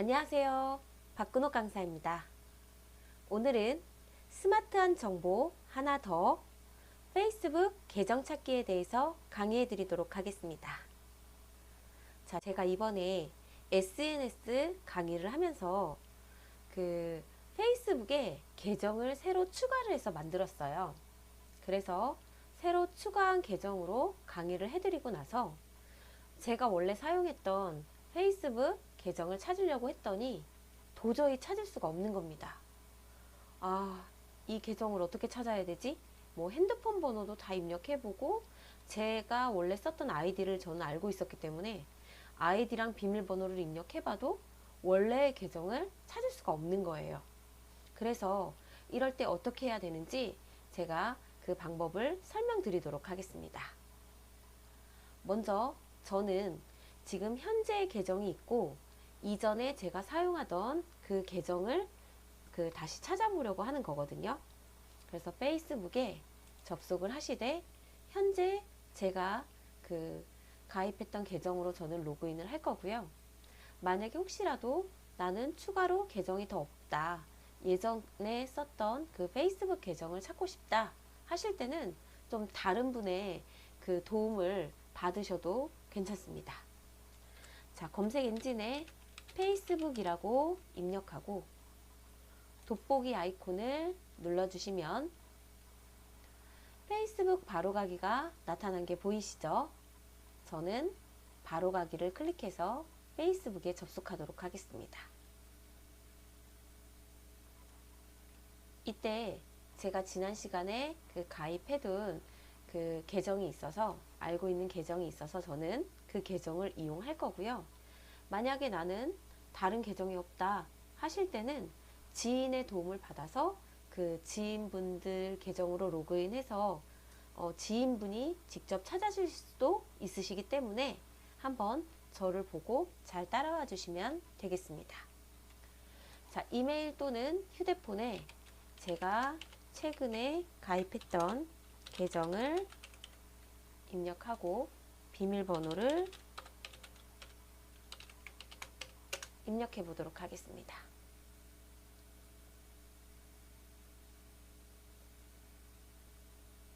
안녕하세요. 박근호 강사입니다. 오늘은 스마트한 정보 하나 더 페이스북 계정 찾기에 대해서 강의해 드리도록 하겠습니다. 자, 제가 이번에 SNS 강의를 하면서 그 페이스북에 계정을 새로 추가를 해서 만들었어요. 그래서 새로 추가한 계정으로 강의를 해드리고 나서 제가 원래 사용했던 페이스북 계정을 찾으려고 했더니 도저히 찾을 수가 없는 겁니다. 아, 이 계정을 어떻게 찾아야 되지? 뭐 핸드폰 번호도 다 입력해보고 제가 원래 썼던 아이디를 저는 알고 있었기 때문에 아이디랑 비밀번호를 입력해봐도 원래의 계정을 찾을 수가 없는 거예요. 그래서 이럴 때 어떻게 해야 되는지 제가 그 방법을 설명드리도록 하겠습니다. 먼저 저는 지금 현재 계정이 있고 이전에 제가 사용하던 그 계정을 그 다시 찾아보려고 하는 거거든요. 그래서 페이스북에 접속을 하시되 현재 제가 그 가입했던 계정으로 저는 로그인을 할 거고요. 만약에 혹시라도 나는 추가로 계정이 더 없다. 예전에 썼던 그 페이스북 계정을 찾고 싶다 하실 때는 좀 다른 분의 그 도움을 받으셔도 괜찮습니다. 자, 검색 엔진에 페이스북이라고 입력하고 돋보기 아이콘을 눌러주시면 페이스북 바로가기가 나타난 게 보이시죠? 저는 바로가기를 클릭해서 페이스북에 접속하도록 하겠습니다. 이때 제가 지난 시간에 그 가입해둔 그 계정이 있어서 알고 있는 계정이 있어서 저는 그 계정을 이용할 거고요. 만약에 나는 다른 계정이 없다 하실 때는 지인의 도움을 받아서 그 지인분들 계정으로 로그인해서 어, 지인분이 직접 찾아줄 수도 있으시기 때문에 한번 저를 보고 잘 따라와 주시면 되겠습니다. 자, 이메일 또는 휴대폰에 제가 최근에 가입했던 계정을 입력하고 비밀번호를 입력해 보도록 하겠습니다.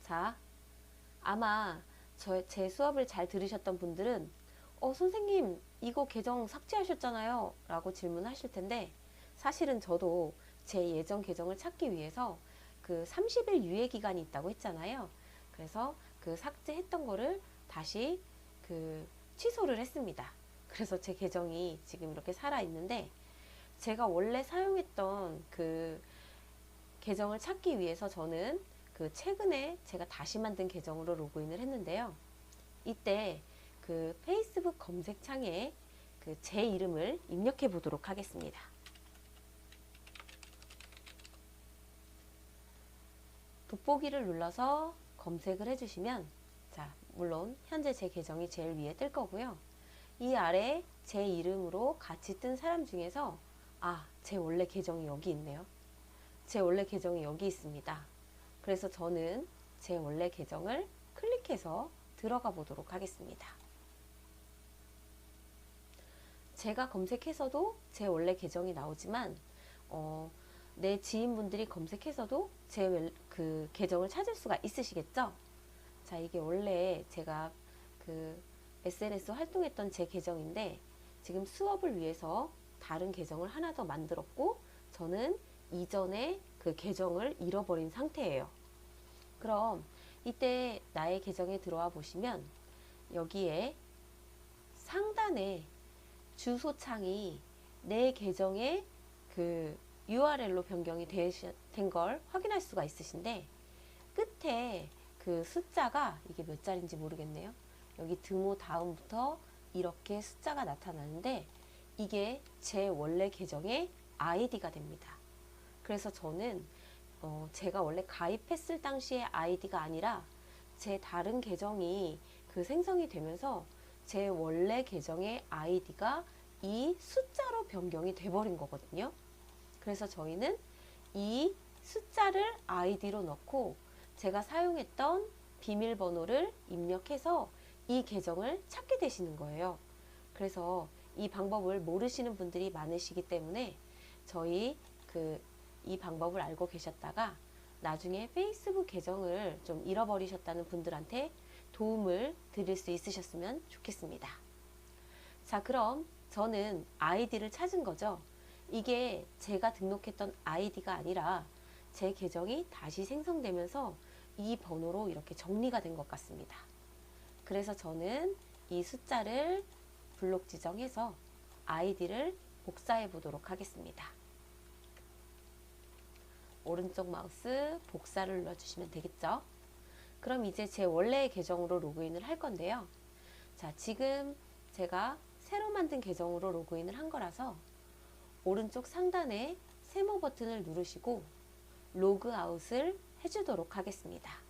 자, 아마 저, 제 수업을 잘 들으셨던 분들은 어, 선생님, 이거 계정 삭제하셨잖아요. 라고 질문하실 텐데, 사실은 저도 제 예전 계정을 찾기 위해서 그 30일 유예 기간이 있다고 했잖아요. 그래서 그 삭제했던 거를 다시 그 취소를 했습니다. 그래서 제 계정이 지금 이렇게 살아 있는데 제가 원래 사용했던 그 계정을 찾기 위해서 저는 그 최근에 제가 다시 만든 계정으로 로그인을 했는데요. 이때 그 페이스북 검색창에 그 제 이름을 입력해 보도록 하겠습니다. 돋보기를 눌러서 검색을 해주시면 자 물론 현재 제 계정이 제일 위에 뜰 거고요. 이 아래 제 이름으로 같이 뜬 사람 중에서 아, 제 원래 계정이 여기 있네요. 제 원래 계정이 여기 있습니다. 그래서 저는 제 원래 계정을 클릭해서 들어가 보도록 하겠습니다. 제가 검색해서도 제 원래 계정이 나오지만 어, 내 지인분들이 검색해서도 제 그 계정을 찾을 수가 있으시겠죠? 자, 이게 원래 제가 그 SNS 활동했던 제 계정인데 지금 수업을 위해서 다른 계정을 하나 더 만들었고 저는 이전에 그 계정을 잃어버린 상태예요. 그럼 이때 나의 계정에 들어와 보시면 여기에 상단에 주소창이 내 계정의 그 URL로 변경이 된 걸 확인할 수가 있으신데 끝에 그 숫자가 이게 몇 자리인지 모르겠네요. 여기 등호 다음부터 이렇게 숫자가 나타나는데 이게 제 원래 계정의 아이디가 됩니다. 그래서 저는 어 제가 원래 가입했을 당시의 아이디가 아니라 제 다른 계정이 그 생성이 되면서 제 원래 계정의 아이디가 이 숫자로 변경이 돼버린 거거든요. 그래서 저희는 이 숫자를 아이디로 넣고 제가 사용했던 비밀번호를 입력해서 이 계정을 찾게 되시는 거예요. 그래서 이 방법을 모르시는 분들이 많으시기 때문에 저희 그 이 방법을 알고 계셨다가 나중에 페이스북 계정을 좀 잃어버리셨다는 분들한테 도움을 드릴 수 있으셨으면 좋겠습니다. 자, 그럼 저는 아이디를 찾은 거죠. 이게 제가 등록했던 아이디가 아니라 제 계정이 다시 생성되면서 이 번호로 이렇게 정리가 된 것 같습니다. 그래서 저는 이 숫자를 블록 지정해서 아이디를 복사해 보도록 하겠습니다. 오른쪽 마우스 복사를 눌러주시면 되겠죠. 그럼 이제 제 원래 계정으로 로그인을 할 건데요. 자, 지금 제가 새로 만든 계정으로 로그인을 한 거라서 오른쪽 상단에 세모 버튼을 누르시고 로그아웃을 해주도록 하겠습니다.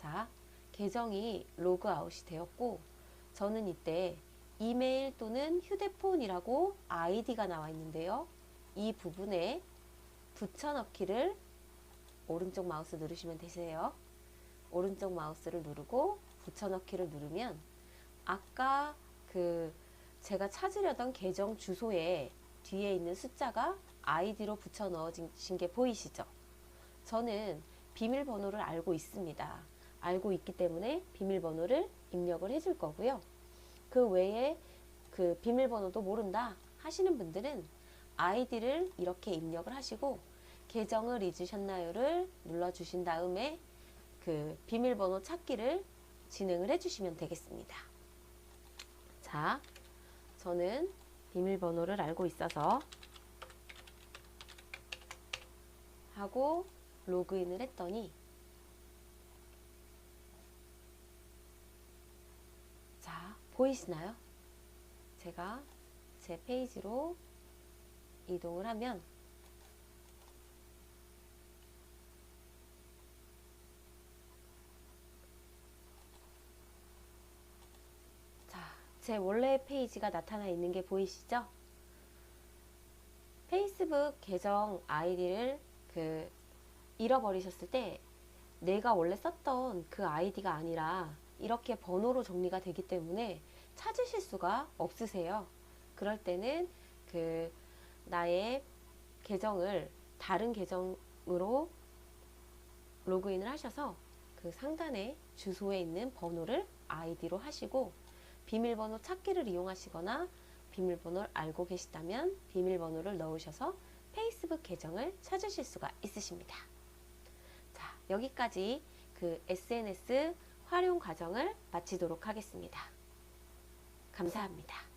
자, 계정이 로그아웃이 되었고 저는 이때 이메일 또는 휴대폰이라고 아이디가 나와 있는데요. 이 부분에 붙여넣기를 오른쪽 마우스 누르시면 되세요. 오른쪽 마우스를 누르고 붙여넣기를 누르면 아까 그 제가 찾으려던 계정 주소에 뒤에 있는 숫자가 아이디로 붙여 넣어진 게 보이시죠? 저는 비밀번호를 알고 있습니다. 알고 있기 때문에 비밀번호를 입력을 해줄 거고요. 그 외에 그 비밀번호도 모른다 하시는 분들은 아이디를 이렇게 입력을 하시고 계정을 잊으셨나요를 눌러주신 다음에 그 비밀번호 찾기를 진행을 해주시면 되겠습니다. 자, 저는 비밀번호를 알고 있어서 하고 로그인을 했더니 자, 보이시나요? 제가 제 페이지로 이동을 하면 자, 제 원래 페이지가 나타나 있는 게 보이시죠? 페이스북 계정 아이디를 그 잃어버리셨을 때 내가 원래 썼던 그 아이디가 아니라 이렇게 번호로 정리가 되기 때문에 찾으실 수가 없으세요. 그럴 때는 그 나의 계정을 다른 계정으로 로그인을 하셔서 그 상단에 주소에 있는 번호를 아이디로 하시고 비밀번호 찾기를 이용하시거나 비밀번호를 알고 계시다면 비밀번호를 넣으셔서 페이스북 계정을 찾으실 수가 있으십니다. 자, 여기까지 그 SNS 활용 과정을 마치도록 하겠습니다. 감사합니다.